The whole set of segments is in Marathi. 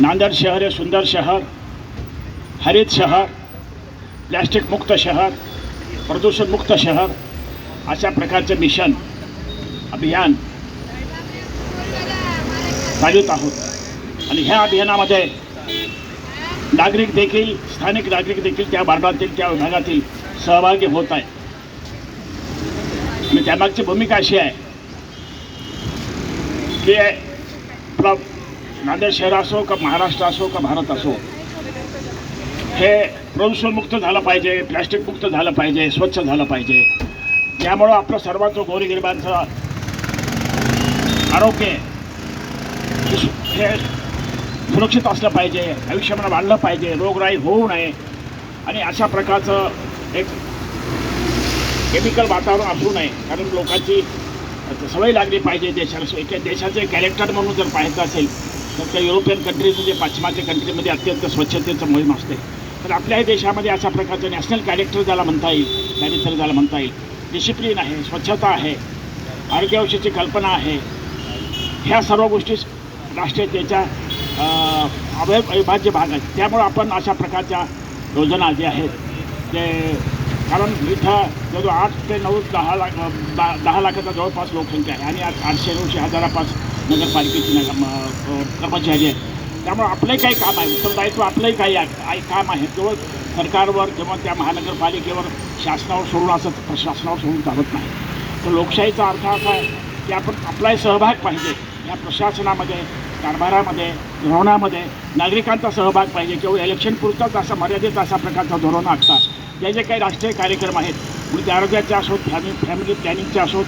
नांदेड शहर हे सुंदर शहर हरित शहर प्लॅस्टिक मुक्त शहर प्रदूषण मुक्त शहर अशा प्रकारचं मिशन अभियान चालवत आहोत. आणि ह्या अभियानामध्ये नागरिक देखील स्थानिक नागरिक देखील त्या भारतातील त्या विभागातील सहभागी होत आहे आणि त्यामागची भूमिका अशी आहे की नांदेड शहर असो का महाराष्ट्र असो का भारत असो हे प्रदूषणमुक्त झालं पाहिजे प्लॅस्टिकमुक्त झालं पाहिजे स्वच्छ झालं पाहिजे. त्यामुळं आपलं सर्वांचं गोरीगरिबांचं आरोग्य हे हे सुरक्षित असलं पाहिजे आयुष्यमान वाढलं पाहिजे रोगराई होऊ नये. आणि अशा प्रकारचं एक केमिकल वातावरण असू नये कारण लोकांची सवय लागली पाहिजे देशाला. एका देशाचे कॅरेक्टर म्हणून जर पाहायचं असेल तर त्या युरोपियन कंट्रीज म्हणजे पाश्चिमात्य कंट्रीमध्ये अत्यंत स्वच्छतेचं मोहीम असते. तर आपल्याही देशामध्ये अशा प्रकारचं नॅशनल कॅरेक्टर ज्याला म्हणता येईल कॅरेक्टर ज्याला म्हणता येईल डिसिप्लिन आहे स्वच्छता आहे आरोग्याविषयीची कल्पना आहे ह्या सर्व गोष्टी राष्ट्रीयतेच्या अवय अविभाज्य भाग आहेत. त्यामुळं आपण अशा प्रकारच्या योजना ज्या आहेत ते कारण इथं जवळ आठ ते नऊ दहा लाख दहा दहा लाखाचा जवळपास लोकसंख्या आहे. आणि आठशे नऊशे हजारापास नगरपालिकेचे नगर कर्मचारी आहेत. त्यामुळं आपलंही काही काम आहे. उत्तरदायित्व आपलंही काही आहे- काम आहे. केवळ सरकारवर किंवा त्या महानगरपालिकेवर शासनावर सोडून असं प्रशासनावर सोडून चालत नाही. तर लोकशाहीचा अर्थ असा आहे की आपण आपलाही सहभाग पाहिजे. या प्रशासनामध्ये कारभारामध्ये धोरणामध्ये नागरिकांचा सहभाग पाहिजे. किंवा इलेक्शन पुरताच असा मर्यादित असा प्रकारचा धोरण आखतात जे जे काही राष्ट्रीय कार्यक्रम आहेत म्हणजे आरोग्याचे असोत फॅमिली फॅमिली प्लॅनिंगचे असोत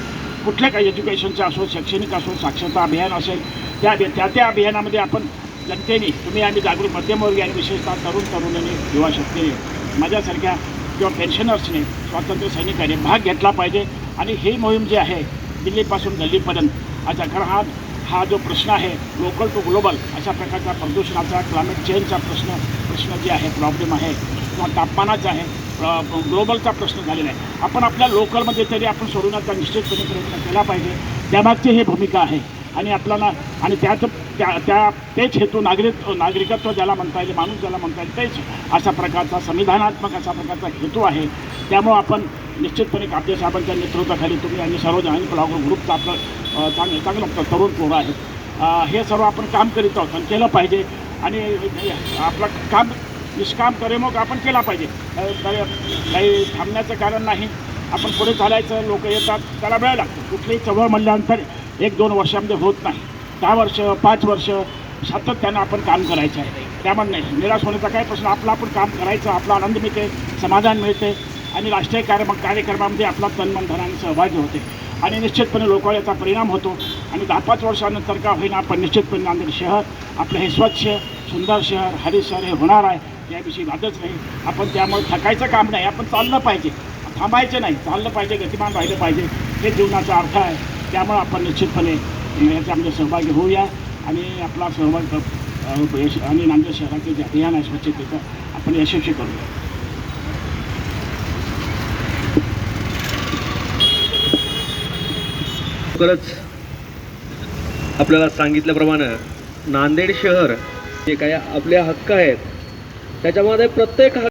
कुठल्या काही एज्युकेशनचे असो शैक्षणिक असो साक्षरता अभियान असेल त्या त्या त्या अभियानामध्ये आपण जनतेने तुम्ही आम्ही जागरूक मध्यमवर्गीय आणि विशेषतः तरुण तरुणींनी युवा शक्तीने माझ्यासारख्या किंवा पेन्शनर्सने स्वातंत्र्य सैनिकाने भाग घेतला पाहिजे. आणि ही मोहीम जी आहे दिल्लीपासून गल्लीपर्यंत आता कारण हा हा जो प्रश्न आहे लोकल टू ग्लोबल अशा प्रकारचा प्रदूषणाचा क्लायमेट चेंजचा प्रश्न प्रश्न जे आहे प्रॉब्लेम आहे किंवा तापमानाचा आहे प्र- ग्लोबलचा प्रश्न झालेला आहे. आपण आपल्या लोकलमध्ये तरी आपण सोडवण्याचा निश्चितपणे प्रयत्न केला पाहिजे. त्यामागची ही भूमिका आहे. आणि आपल्याला आणि त्याच त्या त्या तेच हेतू नागरिक नागरिकत्व ज्याला म्हणता येईल माणूस ज्याला म्हणता येईल तेच अशा प्रकारचा संविधानात्मक अशा प्रकारचा हेतू आहे. त्यामुळं आपण निश्चितपणे कापदे साहेबांच्या नेतृत्वाखाली तुम्ही आणि सर्व आणि ब्लॉग ग्रुपचं आपलं चांगलं चांगलं तरुण पोरं आहेत. हे सर्व आपण काम करीत आहोत आणि केलं पाहिजे. आणि आपलं काम निष्काम करेमोग आपण केला पाहिजे. काही थांबण्याचं कारण नाही. आपण पुढे चालायचं लोक येतात त्याला वेळ लागतो. कुठलीही चवळ म्हणल्यानंतर एक दोन वर्षामध्ये होत नाही. दहा वर्ष पाच वर्ष सातत्यानं आपण काम करायचं आहे. त्यामुळे नाही. निराश होण्याचा काय प्रश्न आपलं आपण काम करायचं आपला आनंद मिळते समाधान मिळते आणि राष्ट्रीय कार्य कार्यक्रमामध्ये आपला तनमनधनाने सहभागी होते. आणि निश्चितपणे लोकांवर याचा परिणाम होतो. आणि दहा पाच वर्षानंतर का होईना आपण निश्चितपणे नांदेड शहर आपलं हे स्वच्छ सुंदर शहर हरित शहर हे होणार आहे. याविषयी वादच नाही. आपण त्यामुळे थकायचं काम नाही. आपण चाललं पाहिजे. थांबायचं नाही. चाललं पाहिजे गतिमान राहिलं पाहिजे. हे जीवनाचा अर्थ आहे. त्यामुळे आपण निश्चितपणे याच्यामध्ये सहभागी होऊया. आणि आपला सहभाग यश आणि नांदेड शहराचे जे अभियान आहे स्वच्छतेचं आपण यशस्वी करूया. लवकरच आपल्याला सांगितल्याप्रमाणे नांदेड शहर जे काही आपले हक्क आहेत? त्याच्यामध्ये प्रत्येक हा